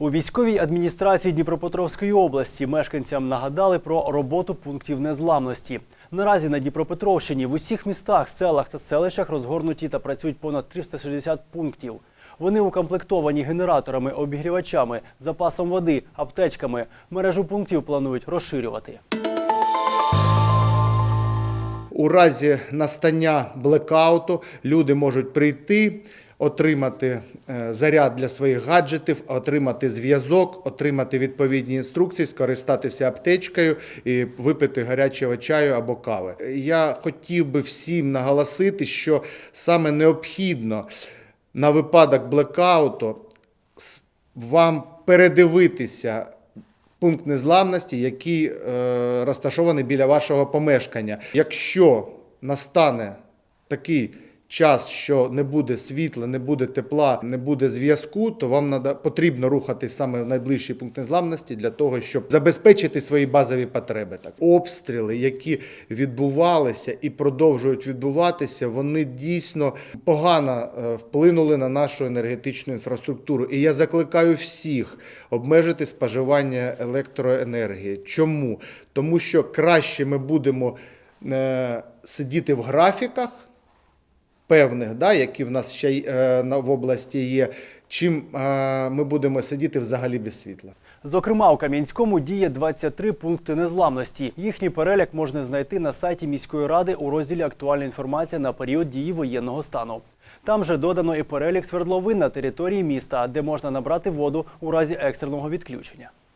У військовій адміністрації Дніпропетровської області мешканцям нагадали про роботу пунктів незламності. Наразі на Дніпропетровщині в усіх містах, селах та селищах розгорнуті та працюють понад 360 пунктів. Вони укомплектовані генераторами, обігрівачами, запасом води, аптечками. Мережу пунктів планують розширювати. У разі настання блекауту люди можуть прийти, отримати е, заряд для своїх гаджетів, отримати зв'язок, отримати відповідні інструкції, скористатися аптечкою і випити гарячого чаю або кави. Я хотів би всім наголосити, що саме необхідно на випадок блекауту вам передивитися пункт незламності, який е, розташований біля вашого помешкання. Якщо настане такий час, що не буде світла, не буде тепла, не буде зв'язку, то вам потрібно рухатись саме в найближчий пункт незламності для того, щоб забезпечити свої базові потреби. Так, обстріли, які відбувалися і продовжують відбуватися, вони дійсно погано е, вплинули на нашу енергетичну інфраструктуру. І я закликаю всіх обмежити споживання електроенергії. Чому? Тому що краще ми будемо е, сидіти в графіках певних, да, які в нас ще е, в області є, чим е, ми будемо сидіти взагалі без світла. Зокрема, у Кам'янському діє 23 пункти незламності. Їхній перелік можна знайти на сайті міської ради у розділі Актуальна інформація на період дії воєнного стану. Там же додано і перелік свердловин на території міста, де можна набрати воду у разі екстреного відключення.